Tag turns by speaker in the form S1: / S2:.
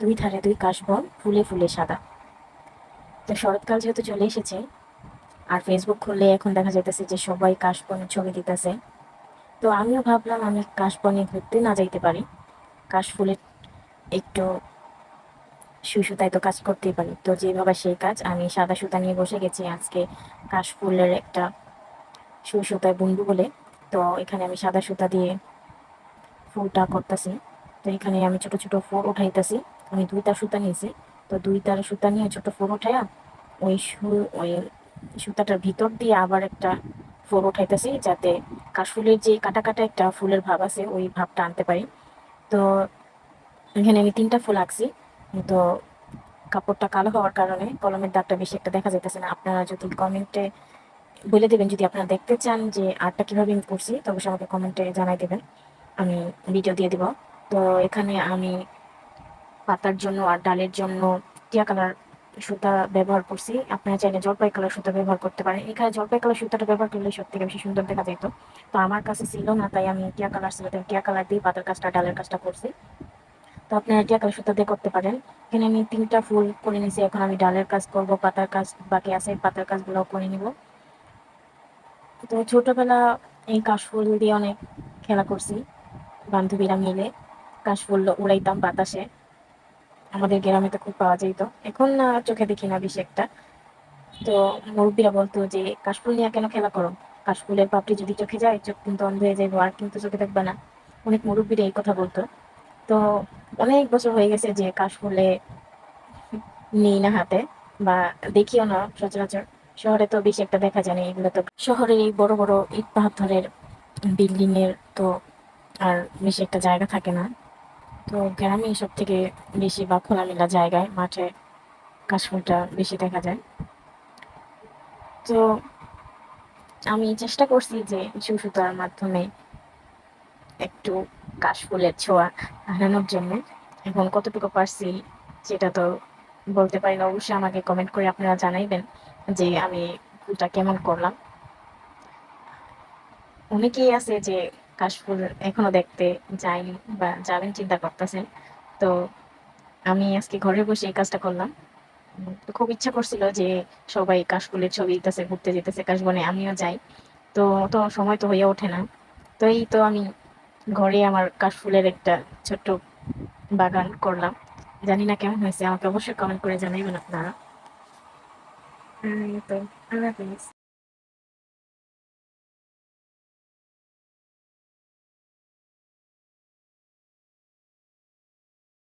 S1: দুই ধারে দুই কাশবন, ফুলে ফুলে সাদা। তো শরৎকাল যেহেতু চলে এসেছে, আর ফেসবুক খুললে এখন দেখা যাইতেছে যে সবাই কাশবনের ছবি দিতেছে। তো আমিও ভাবলাম আমি কাশবনে ঘুরতে না যাইতে পারি। কাশফুলের একটু সুসুতায় তো কাজ করতেই পারি। তো যেভাবে সেই কাজ, আমি সাদা সুতা নিয়ে বসে গেছি আজকে কাশফুলের একটা সুসুতায় বুনবো বলে। তো এখানে আমি সাদা সুতা দিয়ে ফুলটা করতেছি। তো এখানে আমি ছোট ছোট ফুল উঠাইতেছি। আমি দুইটা সুতা নিয়েছি। তো দুইটার সুতা নিয়ে ছোট ফোর উঠাইয়া ওই সু ওই সুতাটার ভিতর দিয়ে আবার একটা ফোর উঠাইতেছি যাতে কাশফুলের যে কাটা কাটা একটা ফুলের ভাব আছে, ওই ভাবটা আনতে পারি। তো এখানে আমি তিনটা ফুল আঁকছি। তো কাপড়টা কালো হওয়ার কারণে কলমের দাগটা বেশি একটা দেখা যাইতেছে না। আপনারা যদি কমেন্টে বলে দেবেন, যদি আপনারা দেখতে চান যে আর্টটা কীভাবে আমি করছি, তো অবশ্যই আমাকে কমেন্টে জানাই দেবেন। আমি ভিডিও দিয়ে দিব। তো এখানে আমি পাতার জন্য আর ডালের জন্য টিয়া কালার সুতা ব্যবহার করছি। আপনারা চাইলে জলপাই কালার সুতা ব্যবহার করতে পারেন। এখানে জলপাই কালার সুতাটা ব্যবহার করলে সব থেকে বেশি সুন্দর দেখা যেত। তো আমার কাছে ছিল না, তাই আমি টিয়া কালার ছিল টিয়া কালার দিয়ে পাতার কাজটা, ডালের কাজটা করছি। তো আপনারা টিয়া কালার সুতা দিয়ে করতে পারেন। এখানে আমি তিনটা ফুল করে নিয়েছি, এখন আমি ডালের কাজ করব, পাতার কাজ, বাকি আছে পাতার কাজগুলো করে নিব। তো ছোটবেলা এই কাশফুল দিয়ে অনেক খেলা করছি, বান্ধবীরা মিলে। কাশফুল উড়াইতাম বাতাসে। আমাদের গ্রামে তো খুব পাওয়া যেত। এখন না চোখে দেখি না বেশি একটা। তো মুরব্বীরা বলতো যে, কাশফুল নিয়ে কেন খেলা করো? কাশফুলের পাপড়ি যদি চোখে যায়, চোখ কিন্তু অন্ধ হয়ে যাইবো, আর কিন্তু চোখে থাকবে না। অনেক মুরব্বীরা এই কথা বলতো। তো অনেক বছর হয়ে গেছে যে কাশফুলে নেই না হাতে, বা দেখিও না সচরাচর। শহরে তো বেশি একটা দেখা যায় না, এগুলো তো শহরের এই বড় বড় ইট পাথরের বিল্ডিং এর তো আর বেশি একটা জায়গা থাকে না। তো গ্রামে সব থেকে বেশি বা খোলামেলা জায়গায় মাঠে কাশফুলটা বেশি দেখা যায়। তো আমি চেষ্টা করছি যে সুসুতার মাধ্যমে একটু কাশফুলের ছোঁয়া হারানোর জন্য। এখন কতটুকু পারছি সেটা তো বলতে পারি না। অবশ্যই আমাকে কমেন্ট করে আপনারা জানাইবেন যে আমি ফুলটা কেমন করলাম। অনেকেই আছে যে কাশফুল এখনও দেখতে যায়নি বা যাবেন, চিন্তা করতেছেন। তো আমি আজকে ঘরে বসে এই কাজটা করলাম। খুব ইচ্ছা করছিল যে সবাই কাশফুলের ছবি দিতেছে ঘুরতে যেতেছে, কাশবনে আমিও যাই। তো তো সময় তো হয়ে ওঠে না। তো এই তো আমি ঘরে আমার কাশফুলের একটা ছোট্ট বাগান করলাম। জানি না কেমন হয়েছে, আমাকে অবশ্যই কমেন্ট করে জানাইবেন আপনারা। তো, আল্লাহ হাফিজ।